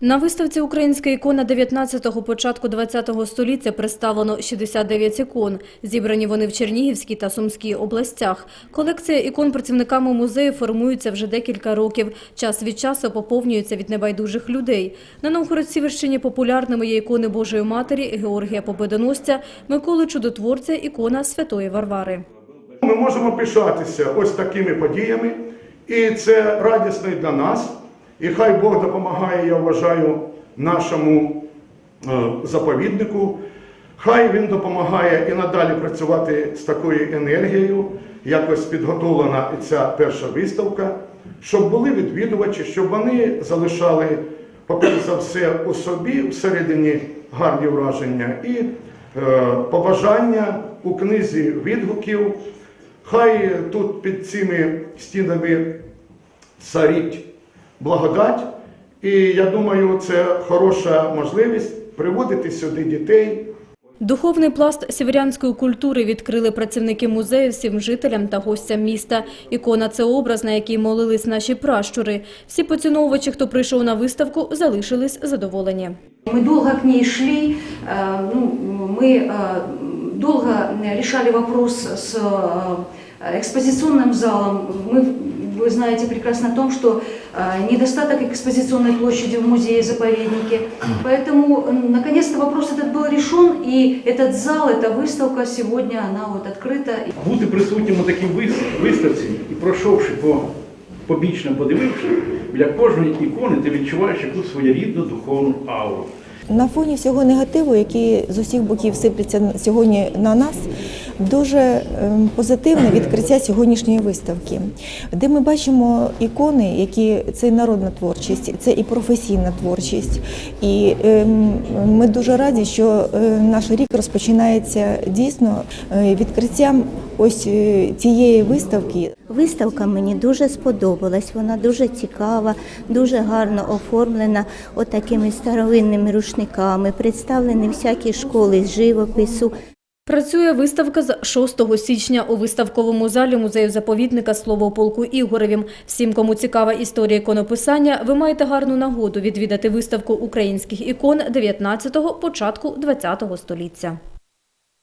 На виставці «Українська ікона 19-го, початку 20-го століття представлено 69 ікон. Зібрані вони в Чернігівській та Сумській областях. Колекція ікон працівниками музею формується вже декілька років. Час від часу поповнюється від небайдужих людей. На Новгород-Сіверщині популярними є ікони Божої Матері, Георгія Победоносця, Миколи Чудотворця, ікона Святої Варвари. Ми можемо пишатися ось такими подіями, і це радісно і для нас. І хай Бог допомагає, я вважаю, нашому е, заповіднику. Хай він допомагає і надалі працювати з такою енергією, якось підготовлена ця перша виставка, щоб були відвідувачі, щоб вони залишали, по-перше за все, у собі всередині гарні враження і е, побажання у книзі відгуків. Хай тут під цими стінами царить благодать, і я думаю, це хороша можливість приводити сюди дітей. Духовний пласт сіверянської культури відкрили працівники музею всім жителям та гостям міста. Ікона – це образ, на який молились наші пращури. Всі поціновувачі, хто прийшов на виставку, залишились задоволені. Мы долго к ней шли, э, ну, мы э, долго решали вопрос с э, экспозиционным залом. Мы, вы знаете прекрасно о том, что э, недостаток экспозиционной площади в музее-заповеднике. Поэтому, э, наконец-то, вопрос этот был решен, и этот зал, эта выставка сегодня, она вот открыта. бути присутнім на такій вис- виставці і пройшовши по побічно подививши, біля кожної ікони ти відчуваєш якусь своєрідну духовну ауру. На фоні всього негативу, який з усіх боків сиплеться сьогодні на нас, дуже ем, позитивне відкриття сьогоднішньої виставки, де ми бачимо ікони, які це і народна творчість, це і професійна творчість. І ем, ми дуже раді, що е, наш рік розпочинається дійсно е, відкриттям ось е, цієї виставки. Виставка мені дуже сподобалась. Вона дуже цікава, дуже гарно оформлена отакими старовинними рушниками. Представлені всякі школи з живопису. Працює виставка з 6 січня у виставковому залі музею-заповідника «Слово полку Ігоревім». Всім, кому цікава історія іконописання, ви маєте гарну нагоду відвідати виставку українських ікон 19-го, початку 20-го століття.